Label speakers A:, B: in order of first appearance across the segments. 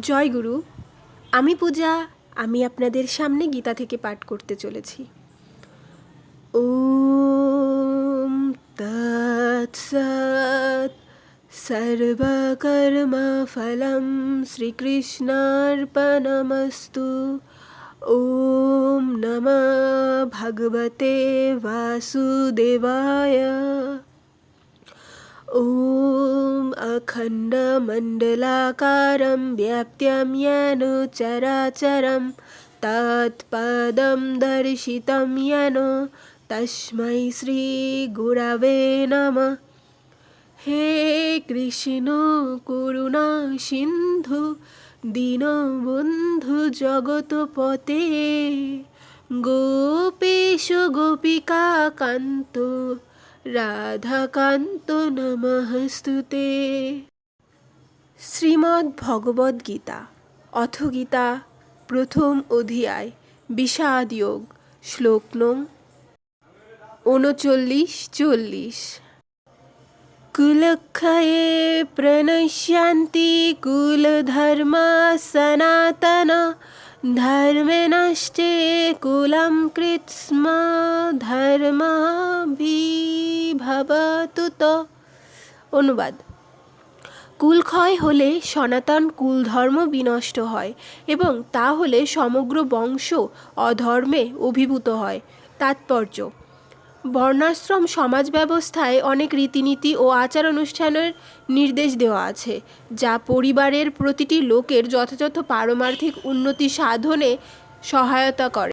A: জয় গুরু, আমি পূজা, আমি আপনাদের সামনে গীতা থেকে পাঠ করতে চলেছি। ওম তৎসৎ সর্বকর্মফলম শ্রীকৃষ্ণার্পণমস্তু। ওম নম ভগবতে বাসুদেবায়। ॐ अखण्डमण्डलाकारं व्याप्त्यं येन चराचरं तत्पदं दर्शितं येन तस्मै श्रीगुरवे नमः হে কৃষ্ণ করুণা সিন্ধু দীনবন্ধু জগৎপতে গোপীশ গোপিকা কান্ত রাধাকান্ত নমস্তুতে শ্রীমদ্ ভগবদ গীতা অথ গীতা প্রথম অধিয়ায় বিষাদ যোগ শ্লোক নং চল্লিশ কুলক্ষয়ে প্রণশ্যন্তি কুলধর্মা সনাতনা धर्मे नष्टे कुलं कृत्स्म ধর্মাভিভবতু তো অনুবাদ কুলক্ষয় হলে সনাতন কুলধর্ম বিনষ্ট হয় এবং তা হলে সমগ্র বংশ অধর্মে অভিভূত হয় তাৎপর্য বর্ণাশ্রম সমাজ ব্যবস্থায় অনেক রীতিনীতি ও আচার অনুষ্ঠানের নির্দেশ দেওয়া আছে, যা পরিবারের প্রতিটি লোকের যথাযথ পারমার্থিক উন্নতি সাধনে সহায়তা করে।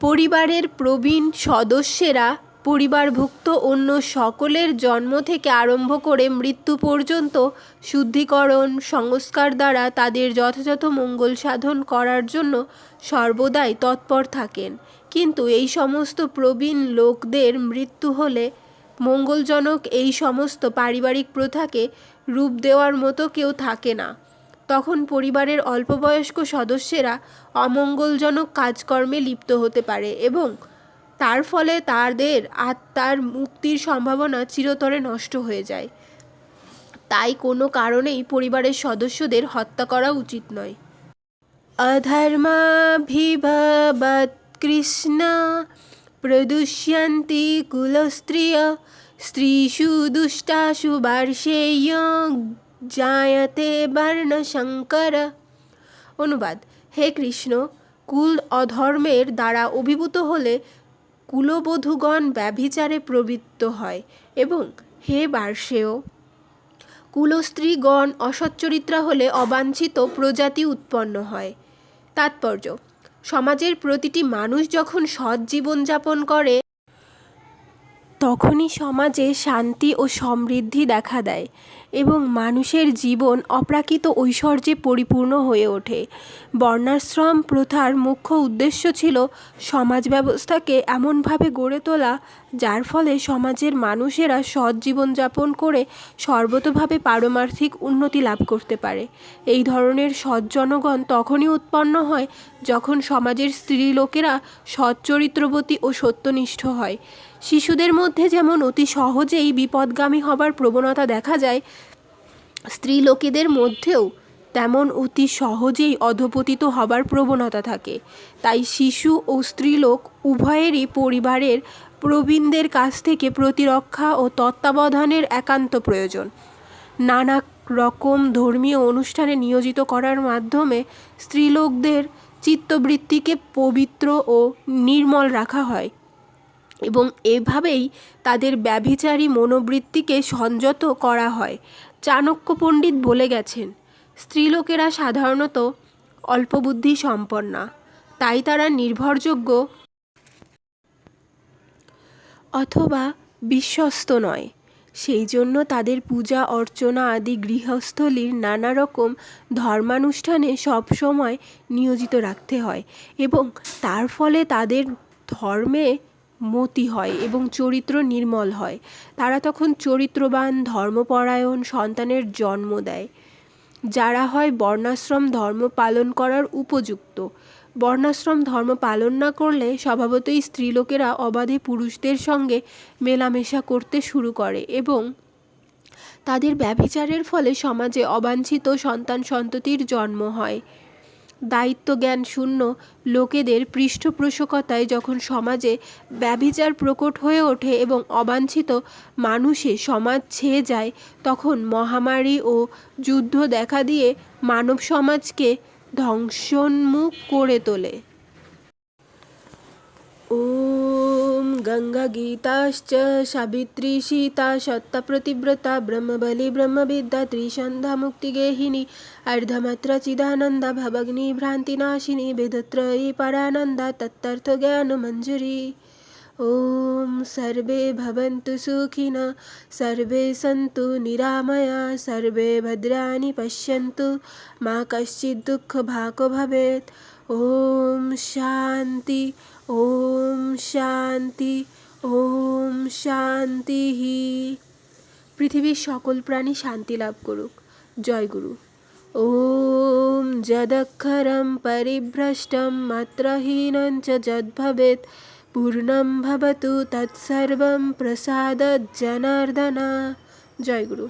A: পরিবারের প্রবীণ সদস্যেরা পরিবারভুক্ত অন্য সকলের জন্ম থেকে আরম্ভ করে মৃত্যু পর্যন্ত শুদ্ধিকরণ, সংস্কার দ্বারা তাদের যথাযথ মঙ্গল সাধন করার জন্য সর্বদাই তৎপর থাকেন। কিন্তু এই সমস্ত প্রবীণ লোকদের মৃত্যু হলে মঙ্গলজনক এই সমস্ত পারিবারিক প্রথাকে রূপ দেওয়ার মতো কেউ থাকে না। তখন পরিবারের অল্পবয়স্ক সদস্যেরা অমঙ্গলজনক কাজকর্মে লিপ্ত হতে পারে এবং তার ফলে তাদের আত্মার মুক্তির সম্ভাবনা চিরতরে নষ্ট হয়ে যায়। তাই কোনো কারণেই পরিবারের সদস্যদের হত্যা করা উচিত নয়। অধর্মাভিভবৎ কৃষ্ণ প্রদুষ্যন্তি কুলস্ত্রিয় স্ত্রীষু দুষ্টাসু বার্ষেয় জায়তে বর্ণশঙ্কর অনুবাদ, হে কৃষ্ণ, কুল অধর্মের দ্বারা অভিভূত হলে কুলবধূগণ ব্যভিচারে প্রবৃত্ত হয় এবং হে বার্ষেয়, কুলস্ত্রীগণ অসচ্চরিত্রা হলে অবাঞ্ছিত প্রজাতি উৎপন্ন হয়। তাৎপর্য সমাজের প্রতিটি মানুষ যখন সৎ জীবনযাপন করে তখনই সমাজে শান্তি ও সমৃদ্ধি দেখা দেয়। এবং মানুষের জীবন অপ্রাকৃত ঐশ্বর্যে পরিপূর্ণ হয়ে ওঠে। বর্ণাশ্রম প্রথার মুখ্য উদ্দেশ্য ছিল সমাজ ব্যবস্থাকে এমনভাবে গড়ে তোলা, যার ফলে সমাজের মানুষেরা সৎ জীবনযাপন করে সর্বতোভাবে পারমার্থিক উন্নতি লাভ করতে পারে। এই ধরনের সৎ জনগণ তখনই উৎপন্ন হয় যখন সমাজের স্ত্রীলোকেরা সৎ চরিত্রবতী ও সত্যনিষ্ঠ হয়। শিশুদের মধ্যে যেমন অতি সহজেই বিপদগামী হবার প্রবণতা দেখা যায় স্ত্রীলোকেদের মধ্যেও তেমন অতি সহজেই অধপতিত হবার প্রবণতা থাকে। তাই শিশু ও স্ত্রীলোক উভয়েরই পরিবারের প্রবীণদের কাছ থেকে প্রতিরক্ষা ও তত্ত্বাবধানের একান্ত প্রয়োজন। নানা রকম ধর্মীয় অনুষ্ঠানে নিয়োজিত করার মাধ্যমে স্ত্রীলোকদের চিত্তবৃত্তিকে পবিত্র ও নির্মল রাখা হয় এবং এভাবেই তাদের ব্যভিচারী মনোবৃত্তিকে সংযত করা হয়। চাণক্য পণ্ডিত বলে গেছেন, স্ত্রীলোকেরা সাধারণত অল্পবুদ্ধি সম্পন্না, তাই তারা নির্ভরযোগ্য অথবা বিশ্বস্ত নয়। সেই জন্য তাদের পূজা, অর্চনা আদি গৃহস্থলীর নানা রকম ধর্মানুষ্ঠানে সবসময় নিয়োজিত রাখতে হয় এবং তার ফলে তাদের ধর্মে মতি হয় এবং চরিত্র নির্মল হয়। তারা তখন চরিত্রবান, ধর্মপরায়ণ, সন্তানের জন্ম দেয়। যারা হয় বর্ণাশ্রম ধর্ম পালন করার উপযুক্ত। বর্ণাশ্রম ধর্ম পালন না করলে স্বভাবতই স্ত্রীলোকেরা অবাধে পুরুষদের সঙ্গে মেলামেশা করতে শুরু করে এবং তাদের ব্যভিচারের ফলে সমাজে অবাঞ্ছিত সন্তান সন্ততির জন্ম হয়। দায়িত্বজ্ঞান শূন্য লোকেদের পৃষ্ঠপোষকতায় যখন সমাজে ব্যভিচার প্রকট হয়ে ওঠে এবং অবাঞ্ছিত মানুষে সমাজ ছেয়ে যায়, তখন মহামারী ও যুদ্ধ দেখা দিয়ে মানব সমাজকে ধ্বংসোন্মুখ করে তোলে। ॐ गङ्गागीताश्च सावित्री सीता सत्ताप्रतिव्रता ब्रह्मबली ब्रह्मविद्या त्रिसन्धा मुक्तिगेहिनी अर्धमात्रचिदानन्दा भवग्निभ्रान्तिनाशिनी वेदत्रयी परानन्दा तत्तर्थज्ञानमञ्जरी ॐ सर्वे भवन्तु सुखिनः सर्वे सन्तु निरामया सर्वे भद्राणि पश्यन्तु मा कश्चित् दुःखभाग् भवेत् ওম শান্তি ওম শান্তি ওম শান্তি পৃথিবীর সকল প্রাণী শান্তি লাভ করুক। জয় গুরু। ওম যদক্ষরম পরিভ্রষ্টম মাত্রহীনং চ যদ্ভবেত পূর্ণম ভবতু তৎসর্বম প্রসাদ জনার্দনা জয় গুরু।